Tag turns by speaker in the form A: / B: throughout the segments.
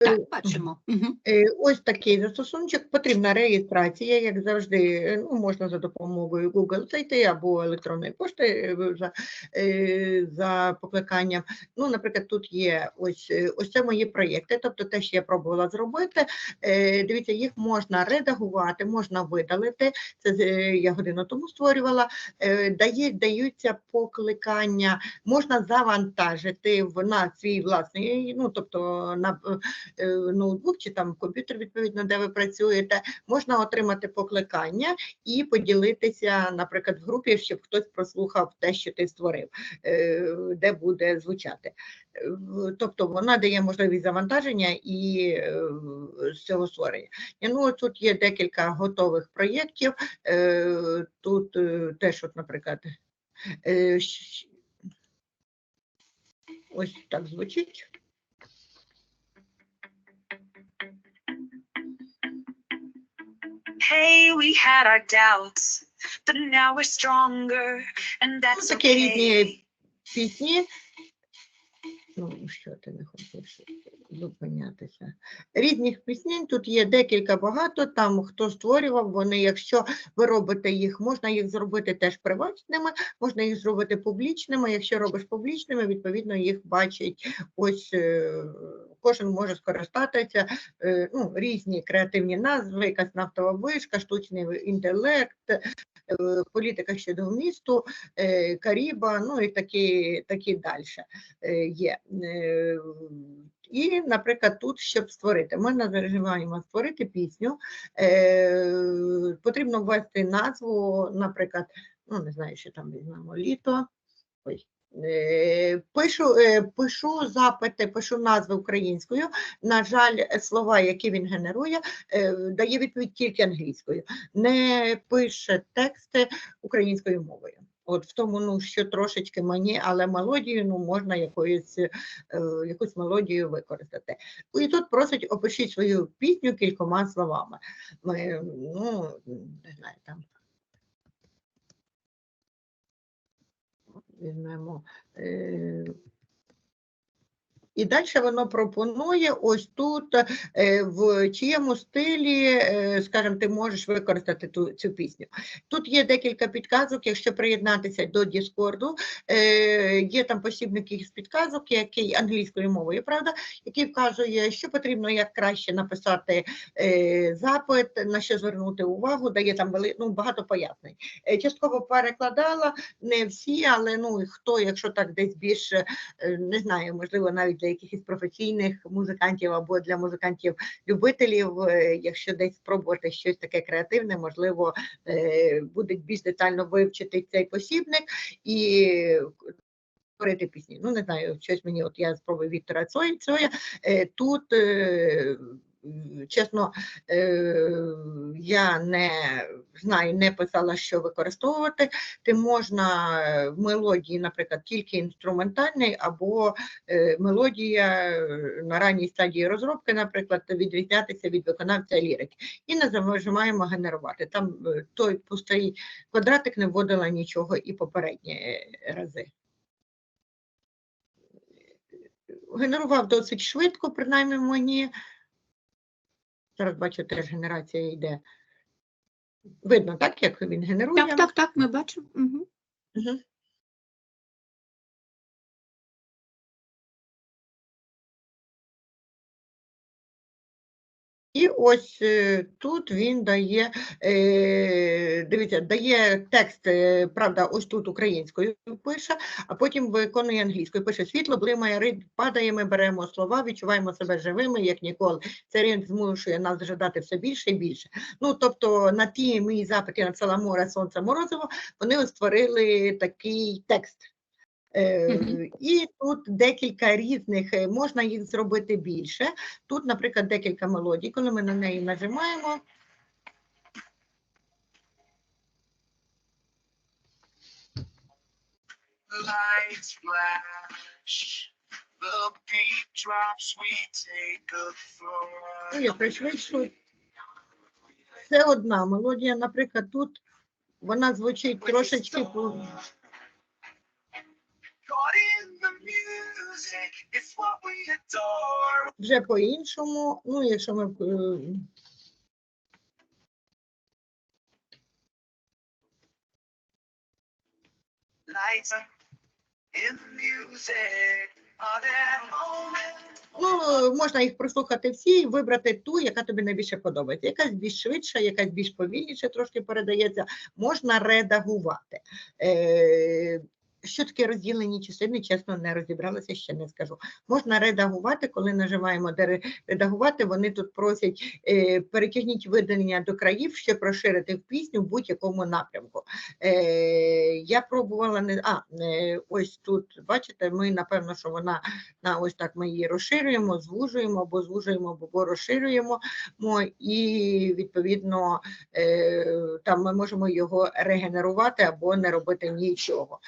A: Так, бачимо.
B: Е, Ось такий застосуночок. Потрібна реєстрація, як завжди, е, ну, можна за допомогою Google зайти або електронної пошти е, за, е, за покликанням. Ну, наприклад, тут є ось, е, ось це мої проєкти, тобто те, що я пробувала зробити. Е, Дивіться, їх можна редагувати, можна видалити. Це е, я годину тому створювала. Е, Дає, даються покликання, можна завантажити в на свій власний, ну тобто на е, ноутбук чи там комп'ютер, відповідно, де ви працюєте, можна отримати покликання і поділитися, наприклад, в групі, щоб хтось прослухав те, що ти створив, е, де буде звучати. Е, Тобто вона дає можливість завантаження і е, з цього створення. Ну, тут є декілька готових проєктів. е, Тут е, теж, от, наприклад, е, ось так звучить.
C: Hey, we had our doubts, but now we're stronger, and that's
B: такі
C: okay.
B: пісні. Ну, що ти не хочеш зупинятися? Різних пісень тут є декілька багато. Там хто створював, вони, якщо ви робите їх, можна їх зробити теж приватними, можна їх зробити публічними. Якщо робиш публічними, відповідно їх бачить ось. Кожен може скористатися, е, ну, різні креативні назви, якась нафтова вишка, штучний інтелект, е, політика щодо вмісту, е, Каріба, ну і такі, такі далі є. І, наприклад, тут, щоб створити, ми нажимаємо створити пісню, потрібно ввести назву, наприклад, ну не знаю, що там візьмемо літо. Ой. Е, Пишу, е, пишу запити, пишу назви українською. На жаль, слова, які він генерує, е, дає відповідь тільки англійською, не пише тексти українською мовою. От в тому, ну що трошечки мені, але мелодію ну можна якоюсь, якусь мелодію використати. І тут просить опишіть свою пісню кількома словами. Ми, ну, не знаю, там. Візьмемо. І далі воно пропонує ось тут, е, в чиєму стилі, е, скажімо, ти можеш використати ту, цю пісню. Тут є декілька підказок, якщо приєднатися до Діскорду, е, є там посібник із підказок, який англійською мовою, правда, який вказує, що потрібно як краще написати запит, на що звернути увагу, дає там ну, багато пояснень. Частково перекладала, не всі, але ну, хто, якщо так десь більше, не знаю, можливо, навіть для якихось професійних музикантів або для музикантів-любителів, е, якщо десь спробувати щось таке креативне, можливо, будуть буде більш детально вивчити цей посібник і створити пісні. Ну, не знаю, щось мені, от я спробую Віктора Цоя. Е, тут, е, чесно, е, я не знаю, не писала, що використовувати. Ти можна е, в мелодії, наприклад, тільки інструментальний, або е, мелодія на ранній стадії розробки, наприклад, відрізнятися від виконавця лірики. І нажимаємо генерувати. Там той пустий квадратик не вводила нічого і попередні рази. Генерував досить швидко, принаймні мені. Зараз бачу, теж генерація йде. Видно, так, як він генерує?
A: Так, так, так, ми бачимо. Угу.
B: Мгм. І ось е, тут він дає, е, дивіться, дає текст, е, правда, ось тут українською пише, а потім виконує англійською. Пише світло, блимає, рид, падає, ми беремо слова, відчуваємо себе живими, як ніколи. Це ринок змушує нас жадати все більше і більше. Ну, тобто на ті мої запити я написала море, сонце, морозиво, вони створили такий текст. Е. І тут декілька різних, е, можна їх зробити більше. Тут, наприклад, декілька мелодій, коли ми на неї нажимаємо.
C: Lights flash, The beat drops, we take a flight.
B: Ну, я пришвидшую. Це одна мелодія, наприклад, тут вона звучить трошечки вже по-іншому. Ну, якщо ми е? Ну, можна їх прослухати всі і вибрати ту, яка тобі найбільше подобається. Якась більш швидша, якась більш повільніше трошки передається. Можна редагувати. Що таке розділені частини, чесно, не розібралася, ще не скажу. Можна редагувати, коли нажимаємо де редагувати, вони тут просять е, перетягніть видалення до країв, щоб розширити в пісню в будь-якому напрямку. Е, я пробувала не а, е, ось тут, бачите, ми напевно, що вона на ось так ми її розширюємо, звужуємо або звужуємо, або розширюємо. І відповідно там ми можемо його регенерувати або не робити нічого.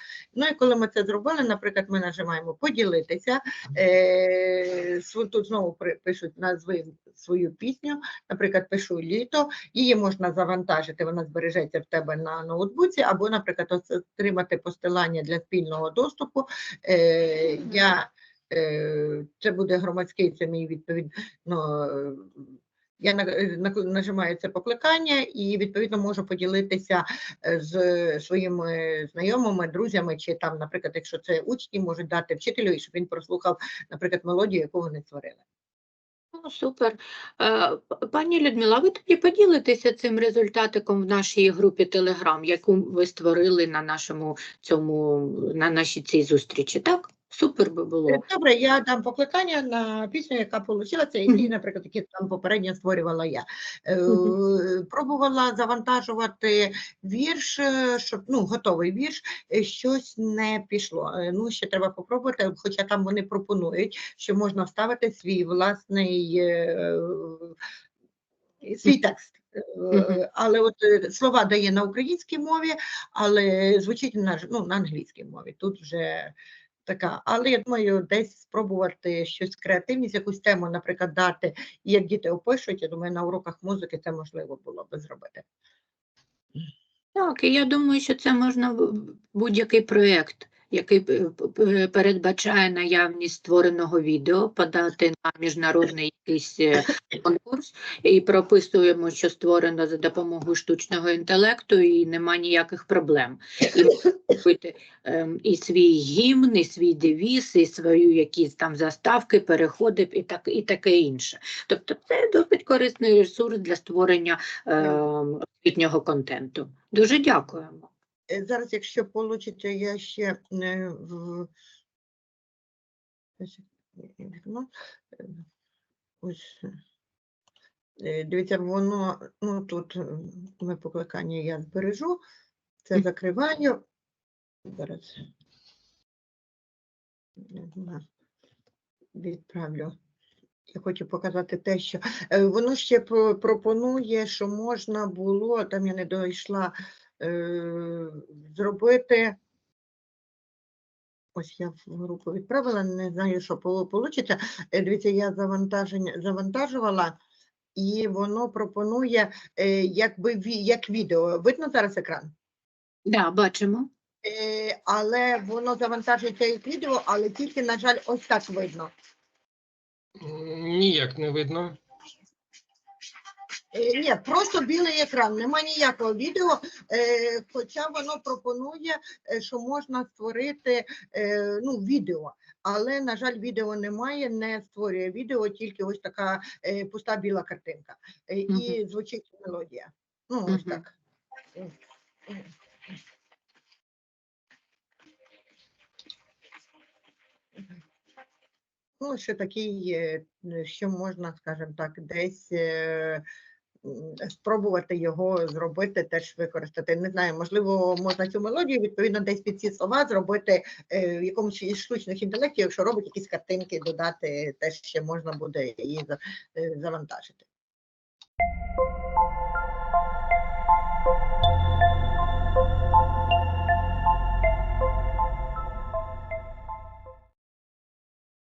B: Ну і коли ми це зробили, наприклад, ми нажимаємо поділитися. Е, тут знову пишуть назви свою пісню. Наприклад, пишу літо, її можна завантажити, вона збережеться в тебе на ноутбуці, або, наприклад, отримати посилання для спільного доступу. Е, я Е, Це буде громадський, це мій відповідно. Я на- нажимаю це покликання і відповідно можу поділитися е, з своїми знайомими, друзями, чи там, наприклад, якщо це учні, можуть дати вчителю, і щоб він прослухав, наприклад, мелодію, яку вони створили.
D: Ну, супер. Е, Пані Людмила, ви тоді поділитеся цим результатиком в нашій групі Telegram, яку ви створили на нашому цьому, на нашій цій зустрічі, так? Супер би
B: Е,
D: було.
B: Добре, я дам покликання на пісню, яка вийшла, і, наприклад, які там попередньо створювала я. Е, Пробувала завантажувати вірш, е, щоб ну, готовий вірш, е, щось не пішло. Е, Ну, ще треба попробувати, хоча там вони пропонують, що можна вставити свій власний е, е, свій текст. Е,
D: Мгм.
B: Але от е, слова дає на українській мові, але звучить на, ну, на англійській мові. Тут вже така. Але я думаю, десь спробувати щось креативність, якусь тему, наприклад, дати, і як діти опишуть, я думаю, на уроках музики це можливо було би зробити.
D: Так, і я думаю, що це можна будь-який проєкт, який п- п- передбачає наявність створеного відео, подати на міжнародний якийсь е, конкурс і прописуємо, що створено за допомогою штучного інтелекту, і нема ніяких проблем. І робити ем, і свій гімн, і свій девіз, і свою якісь там заставки, переходи і так і таке інше. Тобто це досить корисний ресурс для створення ем, освітнього контенту. Дуже дякуємо.
B: Е, Зараз, якщо вийде, я ще е, в Ось, е, Дивіться, воно, ну тут ми покликання я збережу, це закриваю. Зараз відправлю. Я хочу показати те, що воно ще пропонує, що можна було, там я не дійшла, зробити. Ось я в групу відправила, не знаю, що вийде. Дивіться, я завантаження завантажувала, і воно пропонує е, якби ві- як відео. Видно зараз екран?
D: Да, бачимо.
B: Е, але воно завантажується як відео, але тільки, на жаль, ось так видно.
E: Ніяк не видно.
B: Е, Ні, просто білий екран, нема ніякого відео, е, хоча воно пропонує, е, що можна створити ну, відео. Але, на жаль, відео немає, не створює відео, тільки ось така пуста біла картинка. І звучить мелодія. Ну, ось так. Ну, ще такий, що можна, скажімо так, десь спробувати його зробити, теж використати. Не знаю, можливо, можна цю мелодію відповідно десь під ці слова зробити е, в якомусь із штучних інтелектів, якщо робить якісь картинки, додати, теж ще можна буде її е, завантажити.